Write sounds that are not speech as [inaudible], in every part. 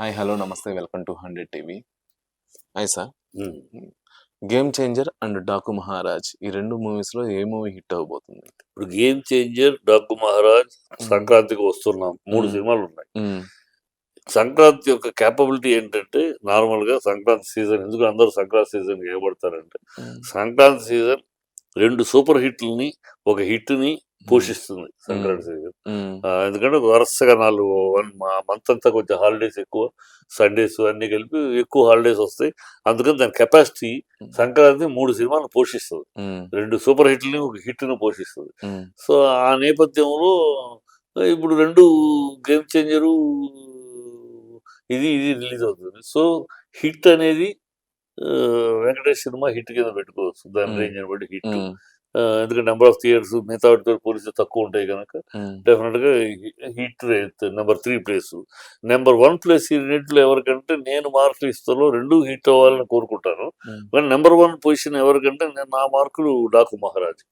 Hi hello namaste welcome to hundred TV hi sir. Game changer and Daaku Maharaaj ఈ రెండు మూవీస్లో ఏ movie hit అవబోతుంది ఇప్పుడు game changer Daaku Maharaj సంక్రాంతికి వస్తున్నాం మూడు. సినిమాలు ఉన్నాయి. సంక్రాంతి యొక్క క్యాపబిలిటీ ఏంటంటే నార్మల్గా సంక్రాంతి సీజన్ ఎందుకు అందరూ సంక్రాంతి సీజన్ ఏర్పడతారంటే మ్మ్. సంక్రాంతి సీజన్ రెండు సూపర్ హిట్లని ఒక హిట్ని పోషిస్తుంది సంక్రాంతి సీజన్. ఎందుకంటే వరుసగా నాలుగు వన్ మంత్ అంతా కొంచెం హాలిడేస్ ఎక్కువ సండేస్ అన్ని కలిపి ఎక్కువ హాలిడేస్ వస్తాయి. అందుకని దాని కెపాసిటీ సంక్రాంతి మూడు సినిమాలు పోషిస్తుంది. రెండు సూపర్ హిట్లని ఒక హిట్ని పోషిస్తుంది. సో ఆ నేపథ్యంలో ఇప్పుడు రెండు గేమ్ చేంజరు ఇది ఇది రిలీజ్ అవుతుంది. సో హిట్ అనేది వెంకటేష్ సినిమా హిట్ కింద పెట్టుకోవచ్చు దాని. రేంజ్ బట్టి హిట్. ఎందుకంటే నెంబర్ ఆఫ్ థియేటర్స్ మిగతా వాటితో పోలిస్తే తక్కువ ఉంటాయి కనుక. డెఫినెట్గా hit rate number three place number one place ఈ రెండింటిలో ఎవరికంటే నేను మార్కులు ఇస్తాలో రెండు హిట్ అవ్వాలని కోరుకుంటాను. కానీ నెంబర్ వన్ పొజిషన్ ఎవరికంటే నేను నా మార్కులు డాకు మహారాజ్.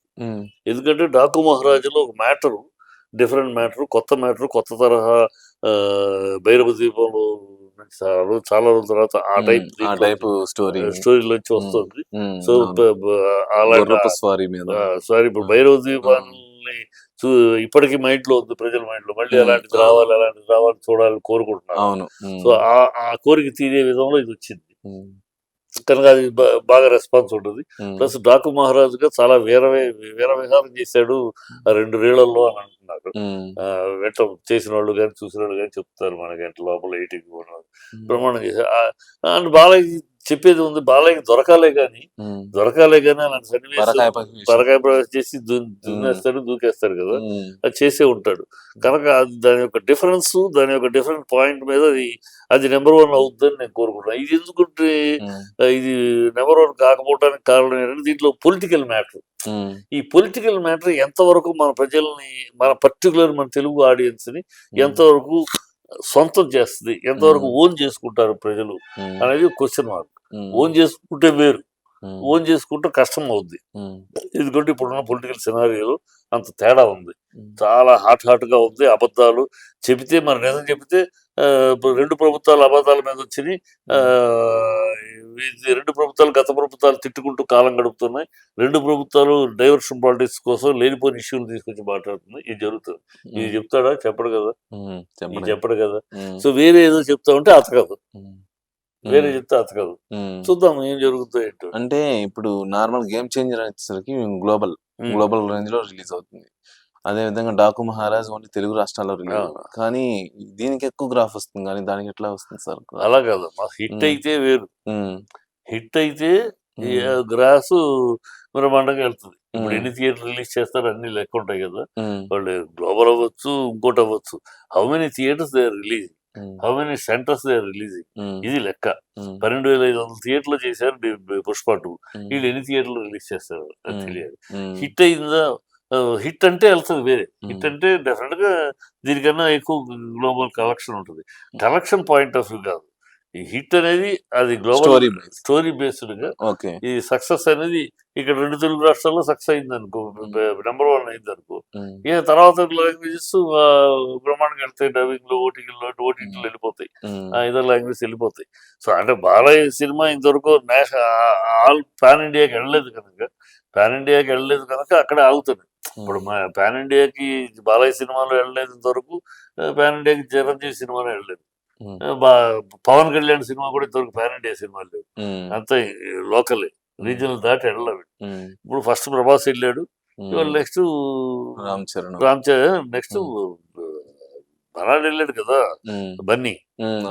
ఎందుకంటే డాకు మహారాజులో ఒక మ్యాటరు డిఫరెంట్ మ్యాటర్ కొత్త మ్యాటర్ కొత్త తరహా భైరవ దీపంలో చాలా రోజు- చాలా రోజుల తర్వాత ఆ టైప్ ఆ టైప్ స్టోరీ. స్టోరీలోంచి వస్తుంది. మ్మ్. సో అలాంటి స్వారీ మీద. సారీ ఇప్పుడు చూ ఇప్పటికీ మైండ్లో ఉంది ప్రజల మైండ్లో మళ్ళీ. అలాంటిది రావాలి అలాంటిది రావాలి చూడాలని కోరుకుంటున్నాను. అవును. సో ఆ ఆ కోరిక తీరే విధంలో ఇది వచ్చింది. కనుక అది బాగా రెస్పాన్స్ ఉంటుంది. ప్లస్ డాకు మహారాజుగా చాలా వీరవే వీర విహారం చేశాడు ఆ రెండు రీళ్ళలో అని ఆ, వెంట చేసిన వాళ్ళు కానీ చూసిన వాళ్ళు కానీ చెప్తారు మనకి అంటే లోపల ఎయిటింగ్ ప్రమాణం అండ్ బాలయ్య చెప్పేది ఉంది బాలయ్య దొరకాలే కానీ. దొరకాలే కానీ అలాంటి సన్నివేశం. పరకాయ ప్రవేశం చేసి దున్నేస్తాడు దూకేస్తాడు కదా. అది చేసే ఉంటాడు కనుక అది దాని యొక్క డిఫరెన్స్ దాని యొక్క డిఫరెంట్ పాయింట్ మీద అది అది నెంబర్ వన్ అవుతుందని నేను కోరుకుంటున్నాను ఇది ఎందుకంటే ఇది నెంబర్ వన్ కాకపోవడానికి కారణం ఏంటంటే దీంట్లో పొలిటికల్ మ్యాటర్. ఈ పొలిటికల్ మ్యాటర్ ఎంతవరకు మన ప్రజల్ని మన పర్టికులర్ మన తెలుగు ఆడియన్స్ని ఎంతవరకు సొంతం చేస్తుంది ఎంతవరకు ఓన్ చేసుకుంటారు ప్రజలు. అనేది క్వశ్చన్ మార్క్. ఓన్ చేసుకుంటే వేరు. ఓన్ చేసుకుంటే కష్టం అవుద్ది. ఎందుకంటే ఇప్పుడున్న పొలిటికల్ సినారియోలో అంత తేడా ఉంది. చాలా హాట్ హాట్గా ఉంది అబద్ధాలు. చెబితే మరి నిజం చెబితే రెండు ప్రభుత్వాలు అబద్ధాల మీద వచ్చినాయి. రెండు ప్రభుత్వాలు గత ప్రభుత్వాలు తిట్టుకుంటూ కాలం గడుపుతున్నాయి. రెండు ప్రభుత్వాలు డైవర్షన్ పాలిటిక్స్ కోసం లేనిపోయిన ఇష్యూలు తీసుకొచ్చి మాట్లాడుతున్నాయి. ఇది జరుగుతుంది. ఇది చెప్తాడా? చెప్పడు కదా. చెప్పండి. కదా. సో వేరే ఏదో చెప్తా ఉంటే అతకదు. వేరే చెప్తే అతకదు. చూద్దాం ఏం జరుగుతుందో ఏంటో. అంటే ఇప్పుడు నార్మల్ గేమ్ చేంజర్ వచ్చేసరికి గ్లోబల్. గ్లోబల్ రేంజ్లో రిలీజ్ అవుతుంది. అదే విధంగా డాకు మహారాజ్ ఓన్లీ తెలుగు రాష్ట్రాల్లో రిలీజ్. కానీ దీనికి ఎక్కువ గ్రాఫ్ వస్తుంది. కానీ దానికి ఎట్లా వస్తుంది సార్? అలా కాదమ్మా హిట్. అయితే వేరు. హిట్ అయితే గ్రాస్ బ్రహ్మాండంగా వెళ్తుంది. ఇప్పుడు. ఎన్ని థియేటర్ రిలీజ్ చేస్తారు అన్ని లెక్క ఉంటాయి కదా. వాళ్ళు గ్లోబల్ అవ్వచ్చు ఇంకోటి అవ్వచ్చు. How many theatres they release how many centres they releasing ఇది లెక్క. పన్నెండు వేల ఐదు వందల థియేటర్లు చేశారు పుష్ప టూ. వీళ్ళు ఎన్ని థియేటర్లు రిలీజ్ చేస్తారు అది. తెలియదు. హిట్ అయిందా? హిట్ అంటే వెళ్తుంది వేరే. హిట్. అంటే డెఫినెట్గా దీనికన్నా ఎక్కువ గ్లోబల్ కలెక్షన్ ఉంటుంది. కలెక్షన్ పాయింట్ ఆఫ్ వ్యూ కాదు. ఈ హిట్ అనేది అది గ్లోబల్ స్టోరీ బేస్ స్టోరీ బేస్డ్గా ఓకే. ఈ సక్సెస్ అనేది ఇక్కడ రెండు తెలుగు రాష్ట్రాల్లో సక్సెస్ అయింది అనుకో నెంబర్ వన్ అయింది అనుకో ఉమ్, ఇక తర్వాత లాంగ్వేజెస్ బ్రహ్మాండంగా వెళ్తాయి డబ్బింగ్లో ఓటీటీలో ఓటీటీలో వెళ్ళిపోతాయి. ఆ ఇతర లాంగ్వేజ్ వెళ్ళిపోతాయి. సో అంటే బాలయ్య సినిమా ఇంతవరకు నేష ఆల్ పాన్ ఇండియాకి వెళ్ళలేదు కనుక పాన్ ఇండియాకి వెళ్ళలేదు కనుక అక్కడే ఆగుతుంది ఇప్పుడు మా పాన్ ఇండియాకి బాలయ్య సినిమాలో వెళ్ళలేదు ఇంతవరకు పాన్ ఇండియాకి చిరంజీవి సినిమాలో వెళ్ళలేదు. పవన్ కళ్యాణ్ సినిమా కూడా ఇంతవరకు పాన్ ఇండియా సినిమాలు లేవు అంతా లోకలే. రీజనల్ దాటి వెళ్ళలేదు ఉమ్, ఇప్పుడు ఫస్ట్ ప్రభాస్ వెళ్ళాడు. ఇవాళ నెక్స్ట్ రామ్ చరణ్. రామ్ చరణ్ నెక్స్ట్ బనాడు వెళ్ళాడు కదా బన్నీ.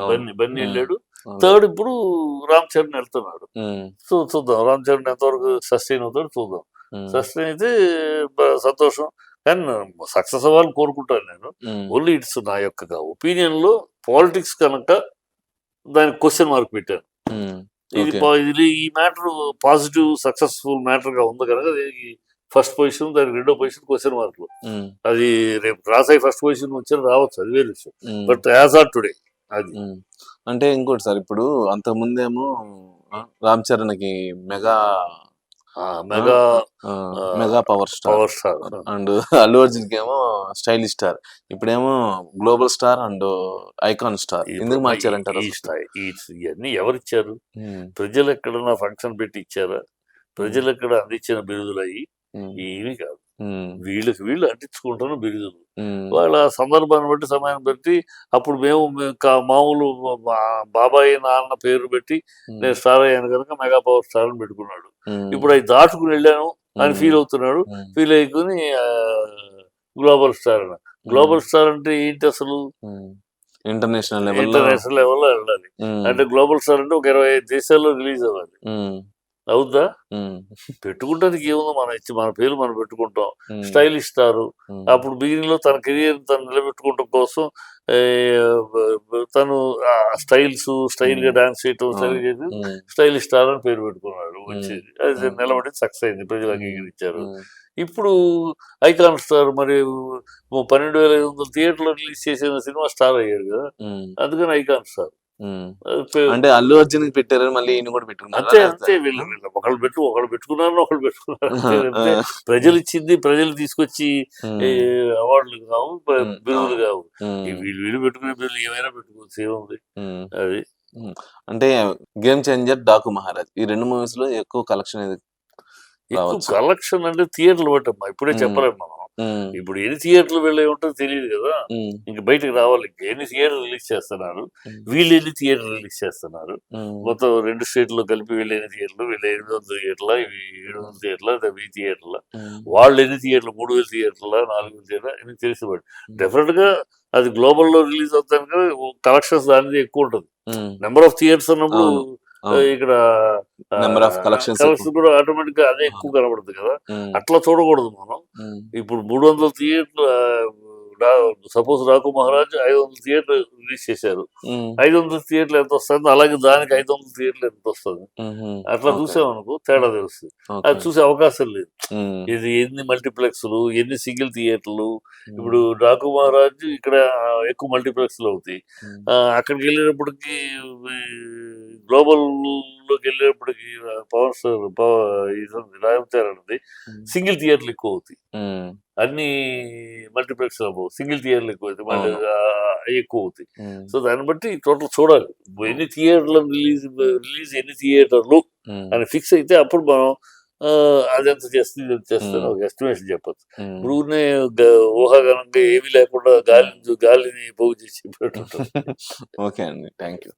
బన్నీ బన్నీ. వెళ్ళాడు. థర్డ్ ఇప్పుడు రామ్ చరణ్ వెళ్తున్నాడు. సో చూద్దాం. రామ్ చరణ్ ఎంతవరకు సస్టైన్ అవుతాడు చూద్దాం. సస్టైన్ అయితే సంతోషం. కానీ సక్సెస్ అవ్వాలని కోరుకుంటాను నేను. ఓన్లీ ఇట్స్ నా యొక్క ఒపీనియన్లో పాలిటిక్స్ కనుక దానికి క్వశ్చన్ మార్క్ పెట్టాను ఇది ఇది ఈ మ్యాటర్ పాజిటివ్ సక్సెస్ఫుల్ మ్యాటర్గా ఉంది కనుక దీనికి ఫస్ట్ పొజిషన్ దానికి రెండో పొజిషన్ క్వశ్చన్ మార్క్ ఉమ్, అది రేపు క్రాస్ అయ్యి ఫస్ట్ పొజిషన్ వచ్చిన రావచ్చు అది వేరే విషయం. బట్ యాజ్ ఆర్ టుడే అది. అంటే ఇంకోటి సార్ ఇప్పుడు అంతకు ముందేమో ఆ, రామ్ చరణ్కి మెగా మెగా ఆ, mega power star. Power star. And Allu అర్జున్కి ఏమో స్టైలిష్ స్టార్. ఇప్పుడేమో global star and icon star. ఎందుకు మార్చారంటారు ఇవన్నీ ఎవరు ఇచ్చారు ప్రజలు ఎక్కడన్నా ఫంక్షన్ పెట్టి ఇచ్చారా ప్రజలు ఎక్కడ అందించిన బిరుదులు అయ్యి ఏమీ కాదు. వీళ్ళకి వీళ్ళు అంటించుకుంటున్న బిరుదులు వాళ్ళ సందర్భాన్ని బట్టి సమయాన్ని బట్టి అప్పుడు మేము మామూలు బాబాయ్ నాన్న పేరు పెట్టి నేను స్టార్ అయ్యాను కనుక మెగా పవర్ స్టార్ అని పెట్టుకున్నాడు. ఇప్పుడు అవి దాటుకుని వెళ్ళాను అని ఫీల్ అవుతున్నాడు. ఫీల్ అయ్యుకుని గ్లోబల్ స్టార్ అని గ్లోబల్ స్టార్ అంటే ఏంటి అసలు? ఇంటర్నేషనల్ లెవెల్ ఇంటర్నేషనల్ లెవెల్లో వెళ్ళాలి. అంటే గ్లోబల్ స్టార్ అంటే ఒక ఇరవై ఐదు దేశాల్లో రిలీజ్ అవ్వాలి. అవుద్దా? పెట్టుకుంటానికి ఏముందో? మనం ఇచ్చి మన పేరు మనం పెట్టుకుంటాం. స్టైలిష్ స్టార్ అప్పుడు బిగినింగ్లో తన కెరియర్ తను నిలబెట్టుకోవడం కోసం తను స్టైల్స్ స్టైల్గా డాన్స్ చేయటం స్టైల్ చేసి స్టైలిష్ స్టార్ అని పేరు పెట్టుకున్నాడు. వచ్చేది అది నిలబడి సక్సెస్ అయింది. ప్రజలు అంగీకరించారు. ఇప్పుడు ఐకాన్ స్టార్ మరి పన్నెండు వేల ఐదు వందల థియేటర్లో రిలీజ్ చేసిన సినిమా స్టార్ అయ్యాడు కదా? అందుకని ఐకాన్ స్టార్ అంటే అల్లు అర్జున్కి పెట్టారు మళ్ళీ ఈయన కూడా అంతే అంతే పెట్టుకున్నారు వీళ్ళు వీళ్ళు ఒకళ్ళు పెట్టు ఒకళ్ళు పెట్టుకున్నారు ఒకళ్ళు పెట్టుకున్నారు. అంతే, అంతే. ప్రజలు ఇచ్చింది ప్రజలు తీసుకొచ్చి అవార్డులు కావు బ- బిరుదులు కావు. వీళ్ళు వీళ్ళు పెట్టుకునే బిరుదులు ఏమైనా పెట్టుకోవచ్చు ఏముంది? అది. అంటే గేమ్ చేంజర్ డాకు మహారాజ్. ఈ రెండు మూవీస్లో ఎక్కువ కలెక్షన్. కలెక్షన్ అంటే థియేటర్లు బట్టమ్మా. ఇప్పుడే. చెప్పలేము మనం. ఇప్పుడు ఎన్ని థియేటర్లు వెళ్ళే ఉంటుందో తెలియదు కదా. ఇంక బయటకు రావాలి. ఇంక ఎన్ని థియేటర్లు రిలీజ్ చేస్తున్నారు. వీళ్ళు ఎన్ని థియేటర్లు రిలీజ్ చేస్తున్నారు? మొత్తం రెండు స్టేట్లో కలిపి వీళ్ళు ఎన్ని థియేటర్లు? వీళ్ళు ఎనిమిది వందల థియేటర్ల? ఇవి ఏడు వందల థియేటర్ల? వెయ్యి థియేటర్ల? వాళ్ళు ఎన్ని థియేటర్లు? మూడు వేల థియేటర్ల? నాలుగు వేల థియేటర్ల? అని తెలిసి డెఫినెట్గా అది గ్లోబల్లో రిలీజ్ అవుతాను కదా కలెక్షన్స్ దానిది ఎక్కువ ఉంటుంది. నెంబర్ ఆఫ్ థియేటర్స్ అన్నప్పుడు. ఇక్కడ Number of collections కలెక్షన్ కూడా ఆటోమేటిక్గా అదే ఎక్కువ కనబడుతుంది కదా. అట్లా చూడకూడదు మనం. ఇప్పుడు మూడు వందల థియేటర్లు సపోజ్ రాకు మహారాజ్ ఐదు వందల థియేటర్లు రిలీజ్ చేశారు. ఐదు వందల థియేటర్లు ఎంత వస్తుంది? అలాగే దానికి ఐదు వందల థియేటర్లు ఎంత వస్తుంది? అట్లా చూసామనుకో తేడా తెలుస్తుంది. అది చూసే అవకాశం లేదు. ఇది ఎన్ని మల్టీప్లెక్స్లు ఎన్ని సింగిల్ థియేటర్లు? ఇప్పుడు డాకు మహారాజ్ ఇక్కడ ఎక్కువ మల్టీప్లెక్స్లు అవుతాయి. అక్కడికి వెళ్ళేటప్పటికి గ్లోబల్ లోకి స్టార్ పవర్ రాయవతారు అనేది ఉమ్, సింగిల్ థియేటర్లు ఎక్కువ అవుతాయి అన్ని మల్టీప్లెక్స్ అవ్వవు సింగిల్ థియేటర్లు ఎక్కువ అవుతాయి మళ్ళీ ఎక్కువ అవుతాయి సో దాన్ని బట్టి టోటల్ చూడాలి. ఎన్ని థియేటర్లు రిలీజ్ రిలీజ్ ఎన్ని థియేటర్లు అని ఫిక్స్ అయితే అప్పుడు మనం ఆ, అది ఎంత చేస్తుంది ఇది Hmm. ఒక ఎస్టిమేషన్ చెప్పచ్చు. ఊరినే ఊహాగానంగా ఏమీ లేకుండా గాలిని గాలిని పోగు చేసి [laughs] ఓకే అండి. Thank you